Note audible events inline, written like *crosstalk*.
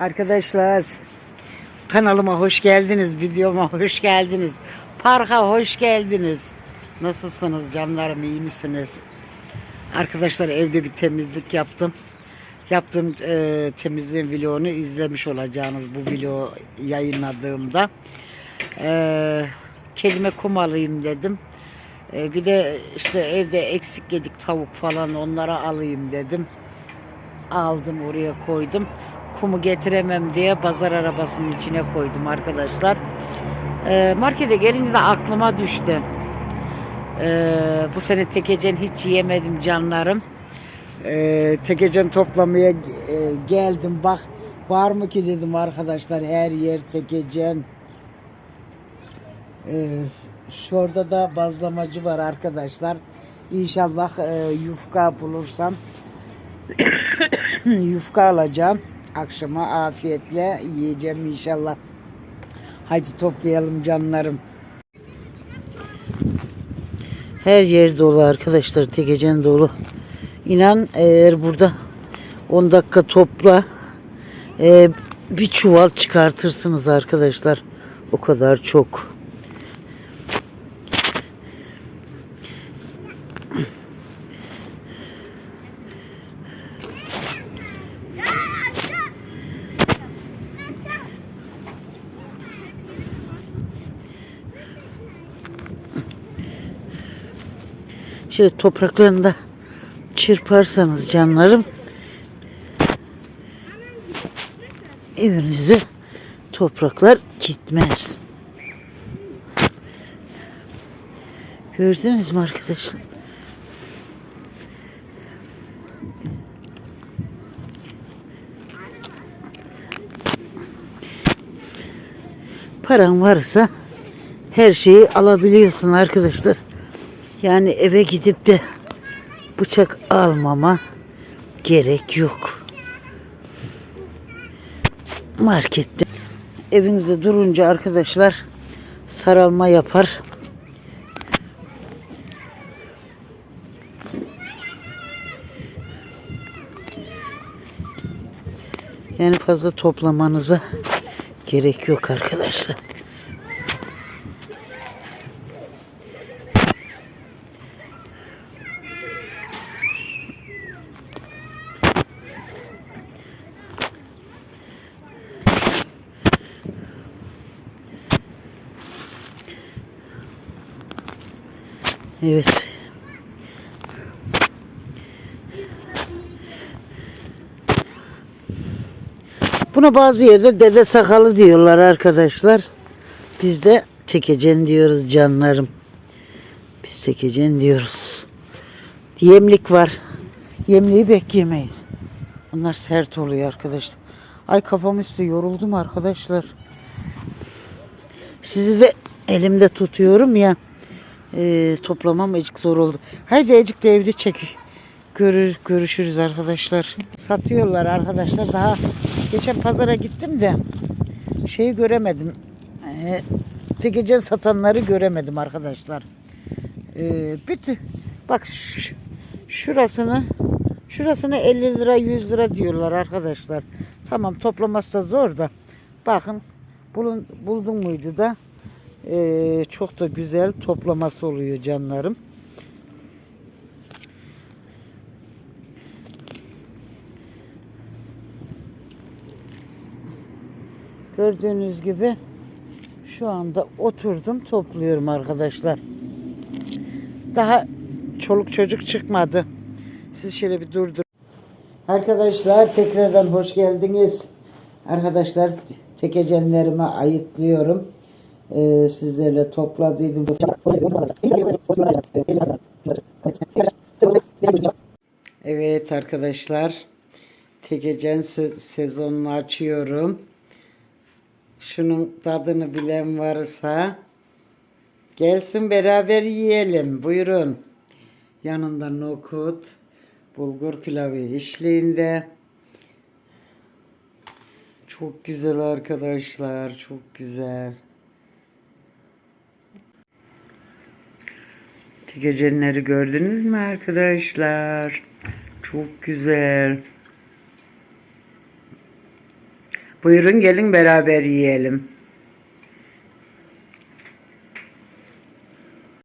Arkadaşlar kanalıma hoş geldiniz, videoma hoş geldiniz. Parka hoş geldiniz. Nasılsınız canlarım, iyi misiniz? Arkadaşlar evde bir temizlik yaptım. Yaptığım e, temizliğin vlogunu izlemiş olacağınız bu vlog yayınladığımda. E, kedime kum alayım dedim. E, bir de işte evde eksik yedik tavuk falan onlara alayım dedim aldım oraya koydum. Kumu getiremem diye pazar arabasının içine koydum arkadaşlar. Ee, markete gelince de aklıma düştü. Ee, bu sene tekecen hiç yiyemedim canlarım. Ee, tekecen toplamaya e, geldim. Bak var mı ki dedim arkadaşlar her yer tekecen. Ee, şurada da bazlamacı var arkadaşlar. İnşallah e, yufka bulursam *clears throat* yufka alacağım. Akşama afiyetle yiyeceğim inşallah. Hadi toplayalım canlarım. Her yer dolu arkadaşlar. Tekecen dolu. İnan eğer burada 10 dakika topla e, bir çuval çıkartırsınız arkadaşlar. O kadar çok. Şöyle topraklarında çırparsanız canlarım evinize topraklar gitmez. Gördünüz mü arkadaşlar? Paran varsa her şeyi alabiliyorsun arkadaşlar. Yani eve gidip de bıçak almama gerek yok. Markette evinizde durunca arkadaşlar saralma yapar. Yani fazla toplamanıza gerek yok arkadaşlar. Evet. Buna bazı yerde dede sakalı diyorlar arkadaşlar. Biz de tekecen diyoruz canlarım. Biz tekecen diyoruz. Yemlik var. Yemliği bekleyemeyiz. Bunlar sert oluyor arkadaşlar. Ay kafam üstü yoruldum arkadaşlar. Sizi de elimde tutuyorum ya. Ee, toplamam ecik zor oldu. Haydi ecik de evde çek. Görür, görüşürüz arkadaşlar. Satıyorlar arkadaşlar. Daha geçen pazara gittim de şeyi göremedim. Ee, tekecen satanları göremedim arkadaşlar. Ee, bitti. Bak ş- şurasını şurasını 50 lira 100 lira diyorlar arkadaşlar. Tamam toplaması da zor da. Bakın bulun, buldun muydu da ee, çok da güzel toplaması oluyor canlarım. Gördüğünüz gibi şu anda oturdum topluyorum arkadaşlar. Daha çoluk çocuk çıkmadı. Siz şöyle bir durdur. Arkadaşlar tekrardan hoş geldiniz. Arkadaşlar tekecenlerimi ayıklıyorum. Ee, sizlerle topladıydım. Evet arkadaşlar. Tekecen se- sezonunu açıyorum. Şunun tadını bilen varsa gelsin beraber yiyelim. Buyurun. Yanında nokut, bulgur pilavı eşliğinde. Çok güzel arkadaşlar, çok güzel. Geceleri gördünüz mü arkadaşlar? Çok güzel. Buyurun gelin beraber yiyelim.